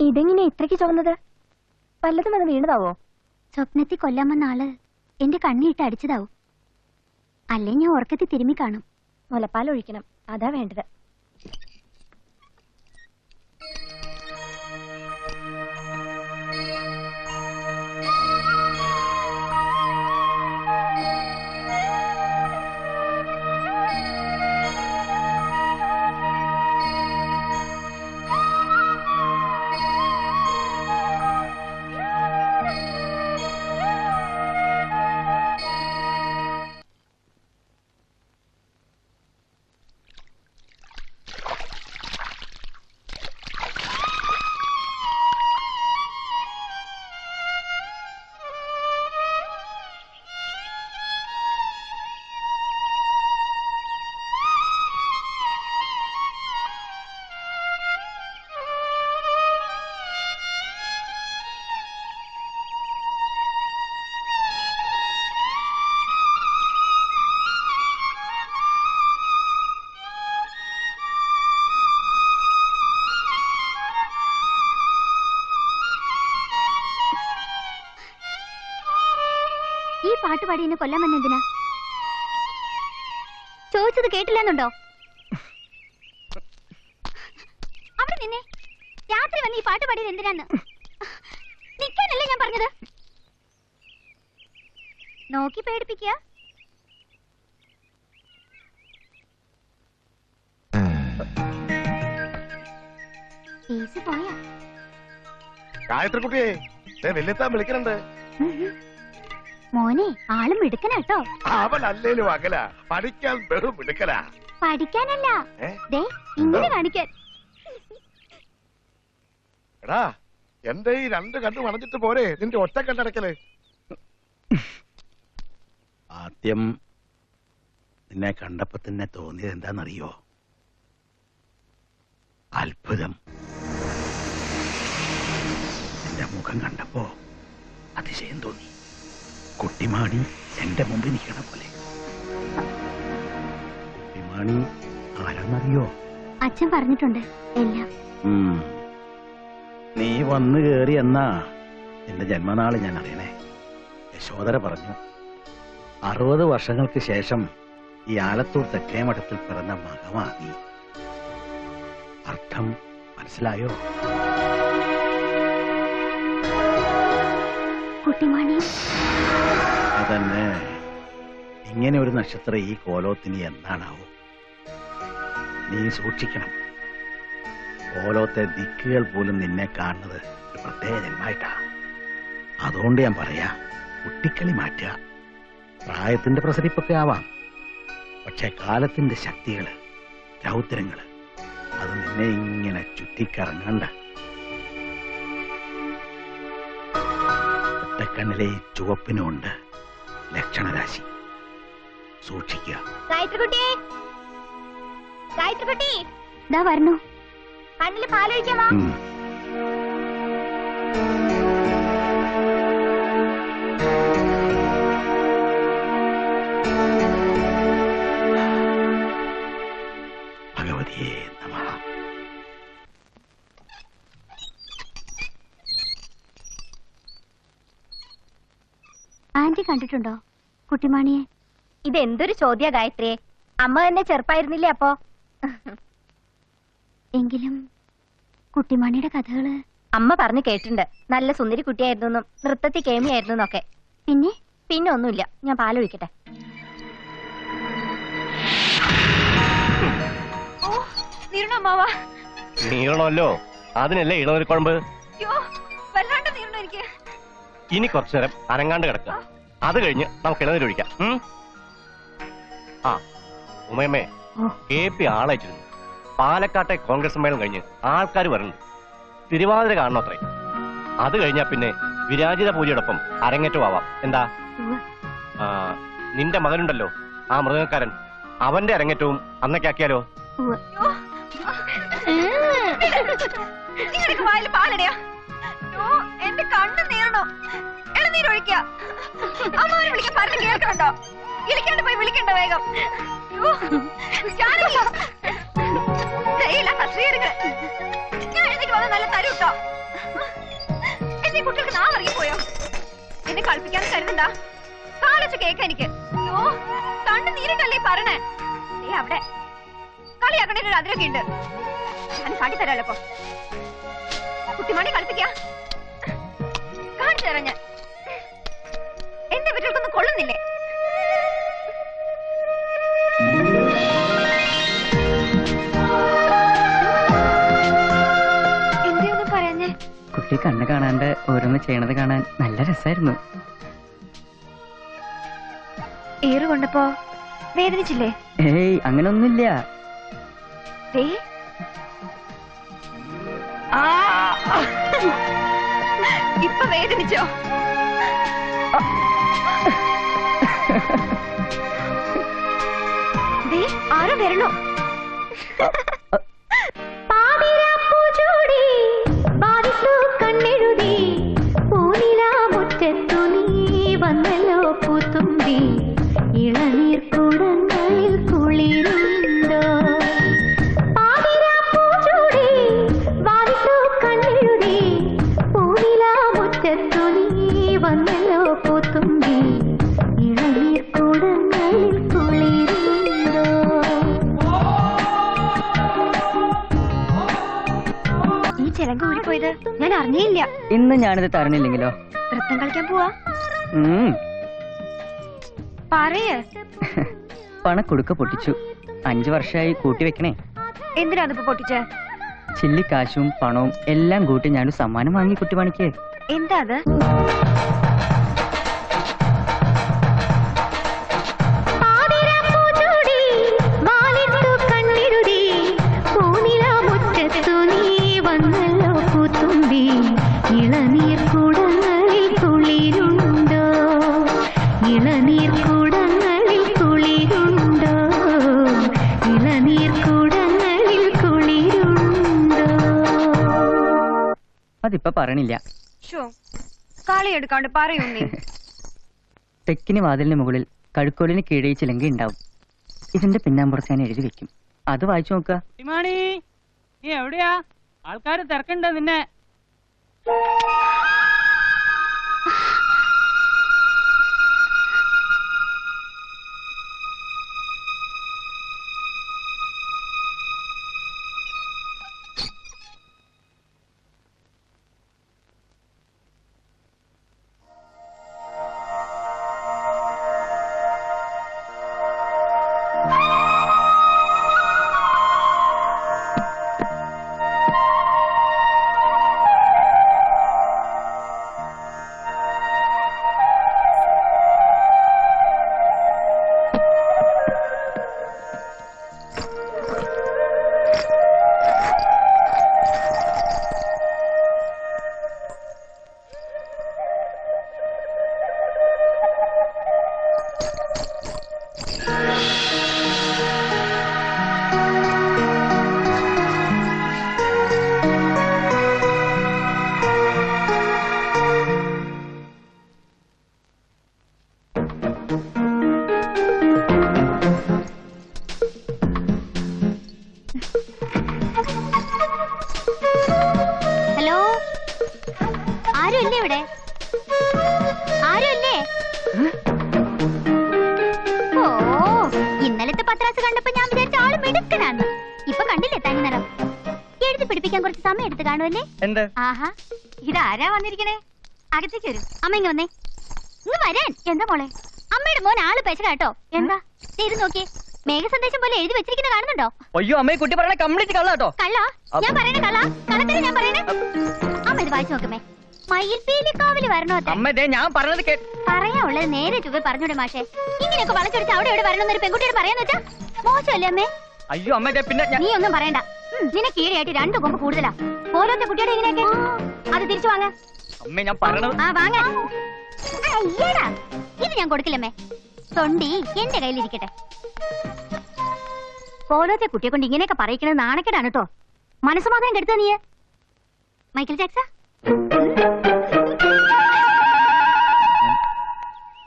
ഇതെങ്ങനെ ഇത്രയ്ക്ക് ചുവന്നത്? വല്ലതും അത് വീണതാവോ? സ്വപ്നത്തിൽ കൊല്ലാമെന്ന ആൾ എന്റെ കണ്ണിയിട്ട് അടിച്ചതാവും. അല്ലേ ഞാൻ ഉറക്കത്തിൽ തിരുമ്മി കാണും മുലപ്പാൽ ഒഴിക്കണം അതാ വേണ്ടത്. ഈ പാട്ട് പാടി എന്നെ കൊല്ലാൻ എന്തിനാ ചോദിച്ചത് കേട്ടില്ലെന്നുണ്ടോ? അവിടെ നിന്നെ. രാത്രി വന്ന് ഈ പാട്ട് പാടിയത് എന്തിനാന്ന്? നിക്കാനല്ലേ ഞാൻ പറഞ്ഞത്? നോക്കി പേടിപ്പിക്കുക. പോയാ? ഗായത്രി കുട്ടിയെ ഞാൻ വെല്ലെത്താൻ വിളിക്കണുണ്ട്. മോനെ ആൾ മിടുക്കനാട്ടോ അവൻ അല്ലേലും അകല. പഠിക്കാൻ വെറും മിടുക്കലാ പഠിക്കാനല്ല. ദേ ഇങ്ങനെ കാണിക്കാൻ. എടാ എന്റെ ഈ രണ്ട് കണ്ണു വണഞ്ഞിട്ട് പോരെ നിന്റെ ഒറ്റ കണ്ടടക്കൽ ആദ്യം നിന്നെ കണ്ടപ്പോ തന്നെ തോന്നിയത് എന്താണെന്നറിയോ? അത്ഭുതം. എന്റെ മുഖം കണ്ടപ്പോ അതിശയം തോന്നി. കുട്ടിമാണി എന്റെ മുമ്പിൽ നിൽക്കണ പോലെ. കുട്ടിമാണി ആരാന്നറിയോ? അച്ഛൻ പറഞ്ഞിട്ടുണ്ട്. എല്ലാം. നീ വന്നു കേറി എന്നാ എന്റെ ജന്മനാൾ ഞാൻ അറിയണേ. യശോദര പറഞ്ഞു അറുപത് വർഷങ്ങൾക്ക് ശേഷം ഈ ആലത്തൂർ തെക്കേ മഠത്തിൽ പിറന്ന മകമാ നീ. അർത്ഥം മനസ്സിലായോ? കുട്ടിമാണി അതന്നെ. ഇങ്ങനെ ഒരു നക്ഷത്രം ഈ കോലോത്തിന് എന്താണാവോ? നീ സൂക്ഷിക്കണം. കോലോത്തെ ദിക്കുകൾ പോലും നിന്നെ കാണുന്നത് പ്രത്യേക ജന്മായിട്ടാ. അതുകൊണ്ട് ഞാൻ പറയാ കുട്ടിക്കളി മാറ്റുക. പ്രായത്തിന്റെ പ്രസരിപ്പൊക്കെ ആവാം. പക്ഷെ കാലത്തിന്റെ ശക്തികൾ രൗദ്രങ്ങൾ അത് നിന്നെ ഇങ്ങനെ ചുറ്റിക്കറങ്ങണ്ട. ഒറ്റക്കണ്ണിലെ ഈ ചുവപ്പിനുണ്ട് ലക്ഷണരാശി. സൂക്ഷിക്കുക. കണ്ണിൽ പാലൊഴിക്കാമോ? ആന്റി കണ്ടിട്ടുണ്ടോ? കുട്ടിമാണിയെ. ഇതെന്തൊരു ചോദ്യ ഗായത്രിയെ. അമ്മ തന്നെ ചെറുപ്പായിരുന്നില്ലേ അപ്പോ? എങ്കിലും കുട്ടിമാണിയുടെ കഥകൾ അമ്മ പറഞ്ഞു കേട്ടിട്ടുണ്ട്. നല്ല സുന്ദരി കുട്ടിയായിരുന്നു നൃത്തത്തിൽ കേമിയായിരുന്നു എന്നൊക്കെ പിന്നെ? പിന്നെ ഒന്നുമില്ല. ഞാൻ പാലൊഴിക്കട്ടെ. നീളമല്ലോ അതിനല്ലേ ഇളനൊരു കുഴമ്പ് വല്ലാണ്ട് നീരണ എനിക്ക്. ഇനി കുറച്ചു നേരം അനങ്ങാണ്ട് കിടക്കുക. അത് കഴിഞ്ഞ് നമുക്ക് ഇളനീരൊഴിക്കാം ആ ഉമയമ്മേ. കെ പി ആളയച്ചിരുന്നു പാലക്കാട്ടെ കോൺഗ്രസ് സമ്മേളനം കഴിഞ്ഞ് ആൾക്കാർ വരുന്നുണ്ട് തിരുവാതിര കാണണത്രേ അത് കഴിഞ്ഞാ പിന്നെ വിരാജിത പൂജയോടൊപ്പം അരങ്ങേറ്റം ആവാം. എന്താ? നിന്റെ മകനുണ്ടല്ലോ ആ മൃഗക്കാരൻ. അവന്റെ അരങ്ങേറ്റവും അന്നൊക്കെ ആക്കിയാലോ പാലടയാ ഇളനീരൊഴിക്കുക അമ്മാവനെ വിളിക്കാൻ പറഞ്ഞ് കേൾക്കണുണ്ടോ? ഇളിക്കാണ്ട് പോയി വിളിക്കണ്ട വേഗം. കത്രിക എടുക്ക്. ഞാൻ എഴുന്നേറ്റ് വന്ന് നല്ല തരും കേട്ടോ എന്റെ കുട്ടികൾക്ക് നാ ഇറങ്ങിപ്പോയോ? എന്നെ കളിപ്പിക്കാൻ കരുതണ്ട. കാലൊച്ച കേക്ക എനിക്ക്. അയ്യോ കണ്ട് നീരിട്ടല്ലേ പറഞ്ഞേ നീ അവിടെ. കളിയാക്കണ ഒരു അതിരൊക്കെ ഉണ്ട്. ഞാൻ കാട്ടിത്തരാലോ കുട്ടിമാണി കളിപ്പിക്ക. കാണിച്ചു തരാം ഞാൻ. എന്തെയൊന്നും കുട്ടി കണ്ണ് കാണാണ്ട് ഓരോന്ന് ചെയ്യണത് കാണാൻ നല്ല രസമായിരുന്നു ഏറ് കൊണ്ടപ്പോ വേദനിച്ചില്ലേ? ഏയ് അങ്ങനൊന്നുമില്ല! ഇപ്പൊ വേദനിച്ചോ? ദേ, ആരോ ഞാൻ അറിഞ്ഞില്ല. ഇന്ന് ഞാനിത് തരണില്ലെങ്കിലോ? നൃത്തം കളിക്കാൻ പോവാ. പറയേ. പണ പണക്കൊടുക്ക പൊട്ടിച്ചു. അഞ്ചു വർഷമായി കൂട്ടി വെക്കണേ. എന്തിനാ അതിപ്പോ പൊട്ടിച്ച്? ചില്ലിക്കാശും പണവും എല്ലാം കൂട്ടി ഞാനൊരു സമ്മാനം വാങ്ങി കുട്ടി പണിക്ക്. എന്താ അത്? പറയണില്ല. ഷോ കളി എടുക്കാണ്ട് പറയൂ നീ. തെക്കിന് വാതിലിന് മുകളിൽ കഴുക്കോലിന് കീഴേ ചിലങ്കി ഉണ്ടാവും. ഇതിന്റെ പിന്നാമ്പുറത്ത് ഞാൻ എഴുതി വെക്കും. അത് വായിച്ചു നോക്കുക. നീ എവിടെയാ? ആൾക്കാര് തിരക്കണ്ട നിന്നെ. ആരും ഇല്ലേ ഇവിടെ ആരും ഇല്ലേ ഓ ഇന്നലത്തെ പത്രാസ് കണ്ടപ്പോ ഞാൻ വിചാരിച്ച ആൾ മിടുക്കനാണ് ഇപ്പൊ കണ്ടില്ലേ തനി നിറം? എഴുതി പിടിപ്പിക്കാൻ കുറച്ച് സമയം എടുത്ത് കാണുമല്ലേ എന്ത്? ആഹാ ഇതാരാ വന്നിരിക്കണേ? അകത്തേക്ക് വരും. അമ്മ ഇങ്ങ് വന്നേ. ഇങ്ങ് വരാൻ. എന്താ മോളെ? അമ്മയുടെ മോൻ ആൾ പേശ കേട്ടോ എന്താ ഇത് നോക്കിയേ. മേഘ സന്ദേശം പോലെ എഴുതി വെച്ചിരിക്കുന്ന കാണുന്നുണ്ടോ? അയ്യോ അമ്മ കുട്ടി പറയണ കംപ്ലീറ്റ് കള്ളാട്ടോ. കള്ള? ഞാൻ പറയണേ കള്ള? കള്ളത്തിന് ഞാൻ പറയണേ? അമ്മ ഇത് വായിച്ചു നോക്കുമേ മയിൽപീലിക്കാവിൽ വരണോ അമ്മേ ഞാൻ പറഞ്ഞത് കേ പറയാനുള്ളത് നേരെ ചുവ പറഞ്ഞൂടെ മാഷേ. ഇങ്ങനെയൊക്കെ വളച്ചൊടിച്ച് അവിടെ ഇവിടെ വരണമെന്ന് ഒരു പെൺകുട്ടിയോട് പറയാന്ന് വെച്ചാ മോശമല്ലേ അമ്മേ? അയ്യോ അമ്മേ പിന്നെ നീ ഒന്നും പറയണ്ട. നിനക്ക് കീഴയായിട്ട് രണ്ട് കൊമ്പ് കൂടുതലാ. ഓരോത്തെ കുട്ടിയുടെ ഇങ്ങനെയൊക്കെ. അത് തിരിച്ചു വാങ്ങ. അമ്മേ ഞാൻ പറയണത് ആ വാങ്ങ. അയ്യടാ. ഇത് ഞാൻ കൊടുക്കില്ലമ്മേ. തൊണ്ടി എന്റെ കയ്യിലിരിക്കട്ടെ. പോലത്തെ കുട്ടിയെ കൊണ്ട് ഇങ്ങനെയൊക്കെ പറയിക്കണത് നാണക്കേടാണ് കേട്ടോ. മനസ്സമാധാനം കെടുത്ത നീ മൈക്കിൾ ജാക്സ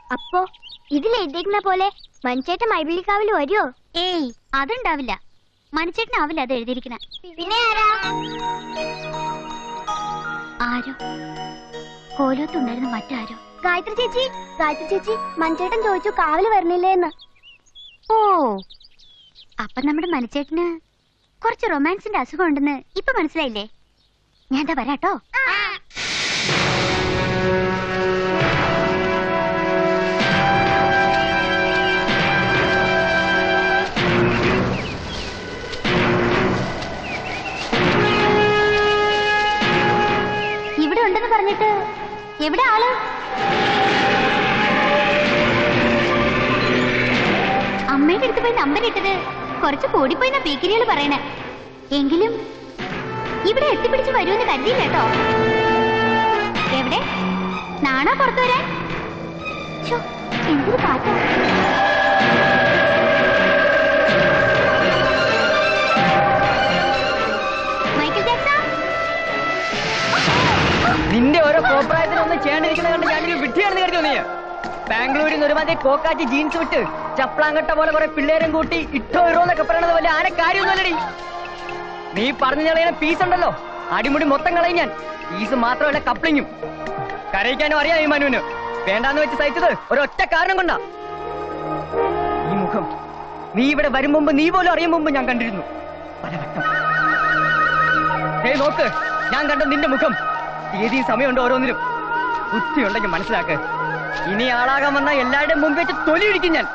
അപ്പോ ഇതിൽ എഴുതിയിരിക്കുന്ന പോലെ മനുഷ്യേട്ടൻ മൈബിളിക്കാവിൽ വരുമോ ഏയ്. അതുണ്ടാവില്ല. മനുഷ്യേട്ടനാവില്ല അത് എഴുതിയിരിക്കണ പിന്നെ ആരാ? കോലത്തുണ്ടായിരുന്ന മറ്റാരോ? ഗായത്രി ചേച്ചി ഗായത്രി ചേച്ചി മഞ്ചേട്ടൻ ചോദിച്ചു കാവൽ വരണില്ലേന്ന് ഓ. അപ്പൊ നമ്മുടെ മനുഷ്യേട്ടന് കുറച്ച് റൊമാൻസിന്റെ അസുഖം ഉണ്ടെന്ന് ഇപ്പൊ മനസ്സിലായില്ലേ? ഞാൻ എന്താ വരാട്ടോ ഇവിടെ ഉണ്ടെന്ന് പറഞ്ഞിട്ട് എവിടെ ആൾ? അമ്മയുടെ അടുത്ത് പോയി നമ്പർ ഇട്ടത് കുറച്ച് കൂടിപ്പോയി ബേക്കറികൾ പറയണേ. എങ്കിലും ഇവിടെ എത്തിപ്പിടിച്ച് വരുമെന്ന് കരുതിയില്ല കേട്ടോ. എവിടെ? നാണോ പുറത്തു വരാൻ? എന്തൊരു കാറ്റാ നിന്റെ ഓരോ കോപ്രായത്തിനൊന്നും ചെയ്യാണ്ടിരിക്കുന്ന കണ്ട് ഞാനൊരു വിട്ടിയാണെന്ന് കരുതി നീ. ബാംഗ്ലൂരിൽ നിന്ന് ഒരുമാതിരി കോക്കാച്ചി ജീൻസ് വിട്ട് ചപ്ലാങ്കട്ട പോലെ കുറെ പിള്ളേരും കൂട്ടി ഇട്ടോ ഇറോ എന്നൊക്കെ പറയണത് വല്ല ആരെ കാര്യമൊന്നുമല്ലടി നീ പറഞ്ഞു കളയുന്ന പീസ് ഉണ്ടല്ലോ. അടിമുടി മൊത്തം കളയും ഞാൻ. പീസ് മാത്രമല്ല കപ്ലിങ്ങും കരയിക്കാനും അറിയാം ഈ മനുവിന് വേണ്ടാന്ന് വെച്ച് സഹിച്ചത് ഒരൊറ്റ കാരണം കൊണ്ടാ. ഈ മുഖം നീ ഇവിടെ വരും മുമ്പ് നീ പോലും അറിയും മുമ്പ് ഞാൻ കണ്ടിരുന്നു. ദേ നോക്ക് ഞാൻ കണ്ട നിന്റെ മുഖം. ഏതീ സമയമുണ്ട് ഓരോന്നിനും ബുദ്ധിയുണ്ടെങ്കിൽ മനസ്സിലാക്ക്. ഇനി ആളാകാൻ വന്ന എല്ലാവരുടെയും മുമ്പ് വെച്ച് തൊലി ഇടിക്കും ഞാൻ.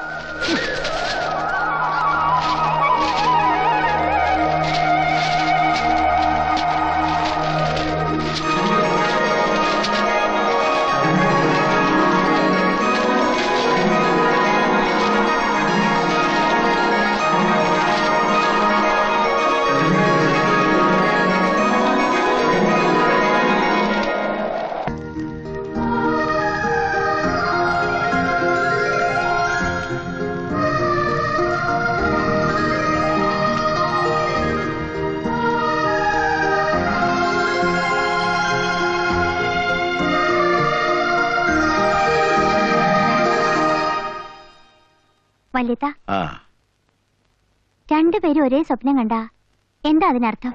വല്യത്ത. രണ്ടുപേരും ഒരേ സ്വപ്നം കണ്ട എന്താ അതിനർത്ഥം?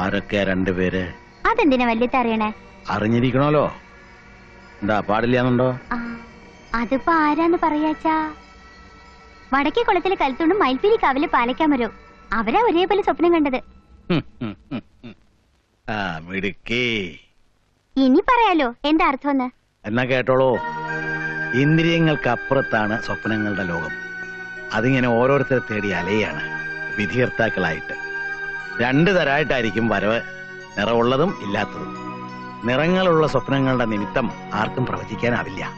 ആരൊക്കെ രണ്ടുപേര്? അതെന്തിനാ വല്യത്ത അറിയണേ? അറിഞ്ഞിരിക്കണല്ലോ എന്താ പാടില്ലാന്നുണ്ടോ? അതിപ്പോ ആരാന്ന് പറയാച്ചാ? വടക്കേ കുളത്തിലെ കൽത്തുണ്ടും മയിൽപ്പീലി കാവിലെ പാലക്കാമരോ അവരാ ഒരേപോലെ സ്വപ്നം കണ്ടത്. ആ മിടുക്കി. ഇനി പറയാലോ. എന്താ അർത്ഥമെന്ന്? എന്നാ കേട്ടോളൂ. ഇന്ദ്രിയങ്ങൾക്ക് അപ്പുറത്താണ് സ്വപ്നങ്ങളുടെ ലോകം. അതിങ്ങനെ ഓരോരുത്തരെ തേടി അലയാണ് വിധികർത്താക്കളായിട്ട്. രണ്ട് തരായിട്ടായിരിക്കും വരവ്. നിറവുള്ളതും ഇല്ലാത്തതും. നിറങ്ങളുള്ള സ്വപ്നങ്ങളുടെ നിമിത്തം ആർക്കും പ്രവചിക്കാനാവില്ല.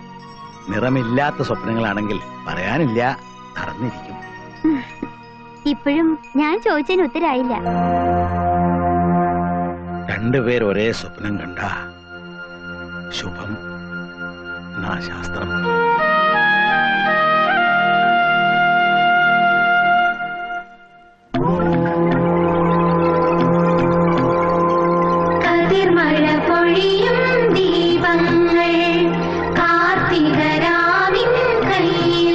നിറമില്ലാത്ത സ്വപ്നങ്ങളാണെങ്കിൽ പറയാനില്ല നടന്നിരിക്കും ഇപ്പോഴും ഞാൻ ചോദിച്ചതിന് ഉത്തരായില്ല. രണ്ടുപേർ ഒരേ സ്വപ്നം കണ്ട ശുഭം. നാശാസ്ത്രം. പൊഴിയും ദീപങ്ങൾ കാർത്തികരാവിൻ കയ്യിൽ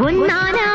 உன்னானா